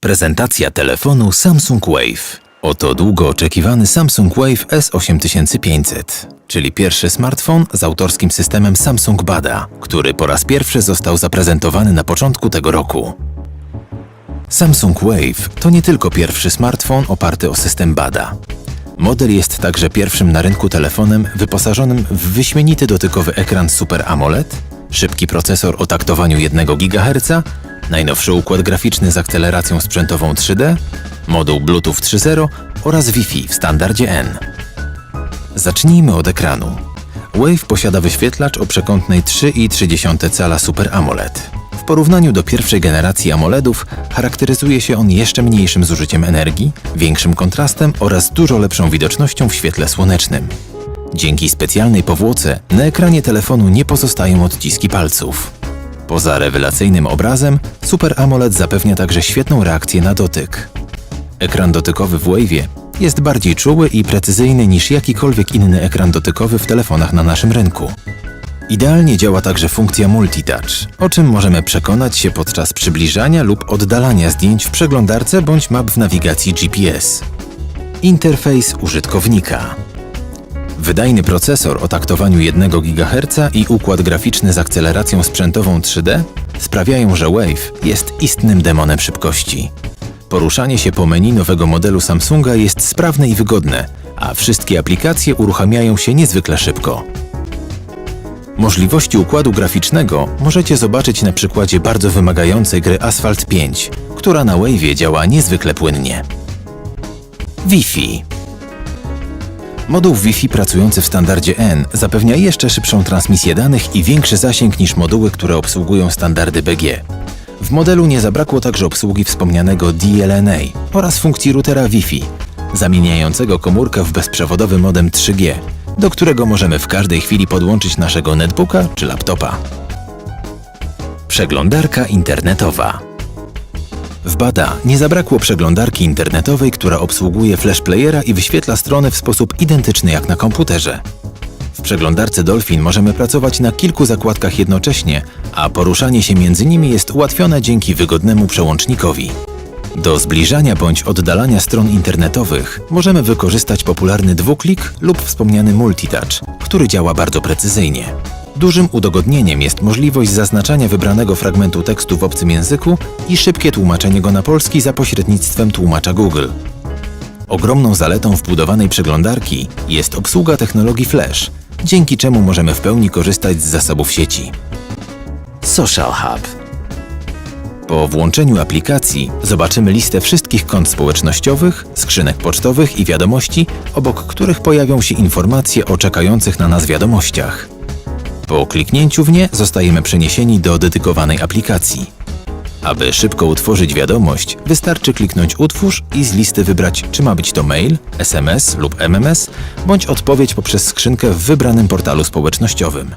Prezentacja telefonu Samsung Wave. Oto długo oczekiwany Samsung Wave S8500, czyli pierwszy smartfon z autorskim systemem Samsung Bada, który po raz pierwszy został zaprezentowany na początku tego roku. Samsung Wave to nie tylko pierwszy smartfon oparty o system Bada. Model jest także pierwszym na rynku telefonem wyposażonym w wyśmienity dotykowy ekran Super AMOLED, szybki procesor o taktowaniu 1 GHz, najnowszy układ graficzny z akceleracją sprzętową 3D, moduł Bluetooth 3.0 oraz Wi-Fi w standardzie N. Zacznijmy od ekranu. Wave posiada wyświetlacz o przekątnej 3,3 cala Super AMOLED. W porównaniu do pierwszej generacji AMOLEDów charakteryzuje się on jeszcze mniejszym zużyciem energii, większym kontrastem oraz dużo lepszą widocznością w świetle słonecznym. Dzięki specjalnej powłoce na ekranie telefonu nie pozostają odciski palców. Poza rewelacyjnym obrazem, Super AMOLED zapewnia także świetną reakcję na dotyk. Ekran dotykowy w Wave'ie jest bardziej czuły i precyzyjny niż jakikolwiek inny ekran dotykowy w telefonach na naszym rynku. Idealnie działa także funkcja multitouch, o czym możemy przekonać się podczas przybliżania lub oddalania zdjęć w przeglądarce bądź map w nawigacji GPS. Interfejs użytkownika. Wydajny procesor o taktowaniu 1 GHz i układ graficzny z akceleracją sprzętową 3D sprawiają, że Wave jest istnym demonem szybkości. Poruszanie się po menu nowego modelu Samsunga jest sprawne i wygodne, a wszystkie aplikacje uruchamiają się niezwykle szybko. Możliwości układu graficznego możecie zobaczyć na przykładzie bardzo wymagającej gry Asphalt 5, która na Wave'ie działa niezwykle płynnie. Wi-Fi Moduł Wi-Fi pracujący w standardzie N zapewnia jeszcze szybszą transmisję danych i większy zasięg niż moduły, które obsługują standardy BG. W modelu nie zabrakło także obsługi wspomnianego DLNA oraz funkcji routera Wi-Fi, zamieniającego komórkę w bezprzewodowy modem 3G, do którego możemy w każdej chwili podłączyć naszego netbooka czy laptopa. Przeglądarka internetowa. W Bada nie zabrakło przeglądarki internetowej, która obsługuje flash playera i wyświetla strony w sposób identyczny jak na komputerze. W przeglądarce Dolphin możemy pracować na kilku zakładkach jednocześnie, a poruszanie się między nimi jest ułatwione dzięki wygodnemu przełącznikowi. Do zbliżania bądź oddalania stron internetowych możemy wykorzystać popularny dwuklik lub wspomniany multitouch, który działa bardzo precyzyjnie. Dużym udogodnieniem jest możliwość zaznaczania wybranego fragmentu tekstu w obcym języku i szybkie tłumaczenie go na polski za pośrednictwem tłumacza Google. Ogromną zaletą wbudowanej przeglądarki jest obsługa technologii Flash, dzięki czemu możemy w pełni korzystać z zasobów sieci. Social Hub po włączeniu aplikacji zobaczymy listę wszystkich kont społecznościowych, skrzynek pocztowych i wiadomości, obok których pojawią się informacje o czekających na nas wiadomościach. Po kliknięciu w nie zostajemy przeniesieni do dedykowanej aplikacji. Aby szybko utworzyć wiadomość, wystarczy kliknąć Utwórz i z listy wybrać, czy ma być to mail, SMS lub MMS, bądź odpowiedź poprzez skrzynkę w wybranym portalu społecznościowym.